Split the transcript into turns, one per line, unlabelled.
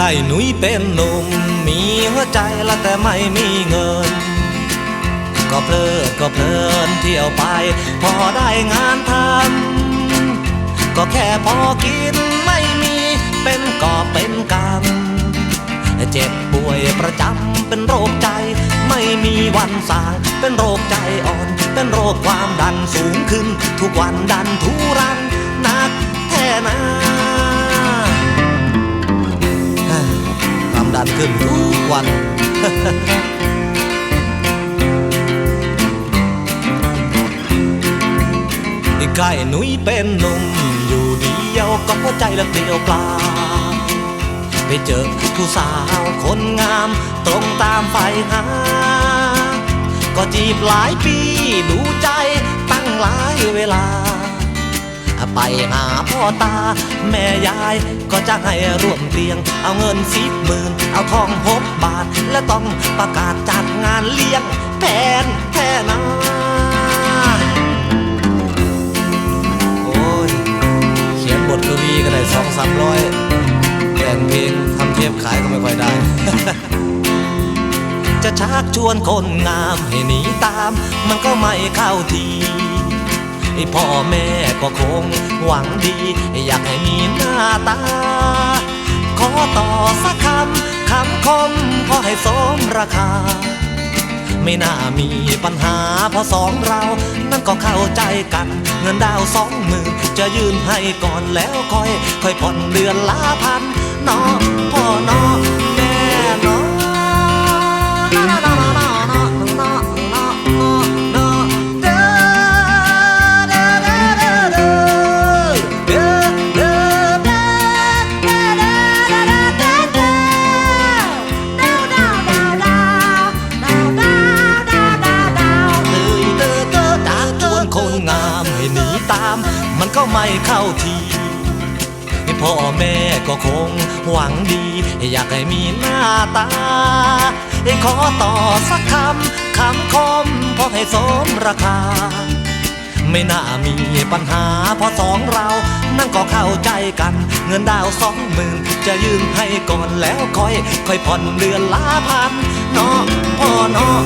ข่หนุ่ยเป็นหนุ่มมีหัวใจละแต่ไม่มีเงิน ก็เพลิดก็เพลินเที่ยวไป พอได้งานทำก็แค่พอกินไม่มีเป็นกอเป็นกำเจ็บป่วยประจำเป็นโรคใจ ไม่มีวันสางเป็นโรคใจอ่อน เป็นโรคความดันสูงขึ้น ทุกวันดันทุรังหนักแท่นา วันไอ้ไก่หนุ่ยเป็นหนุ่มอยู่เดียวก็ใจละเกลียวเปล่า ไปเจอผู้สาวคนงามตรงตามไฟหา ก็จีบหลายปีดูใจตั้งหลายเวลา ไปหาพ่อตา แม่ยายก็จะให้ร่วมเตียง เอาเงินสิบหมื่นเอาทองหกบาท และต้องประกาศจัดงานเลี้ยงแทนแท่นาโอ้ย เขียนบทกวีก็ได้สองสามร้อยแต่งเพลงทำเทปขายก็ไม่ค่อยได้จะชักชวนคนงามให้หนีตาม มันก็ไม่เข้าที พ่อแม่ก็คงหวังดี อยากให้มีหน้าตา ขอต่อสักคำคำคมพอให้สมราคา ไม่น่ามีปัญหาเพราะสองเรา นั่นก็เข้าใจกัน เงินดาวสองหมื่นจะยื่นให้ก่อนแล้วค่อย ค่อยผ่อนเดือนละพันเนาะพ่อ มันก็ไม่เข้าทีพ่อแม่ก็คงหวังดี อยากให้มีหน้าตาขอต่อสักคำคำคมพอให้สมราคา ไม่น่ามีปัญหาพราะสองเรา นั่นก็เข้าใจกัน เงินดาวสองหมื่นจะยื่นให้ก่อนแล้วค่อย ค่อยผ่อนเดือนละพันเนาะพ่อเนาะ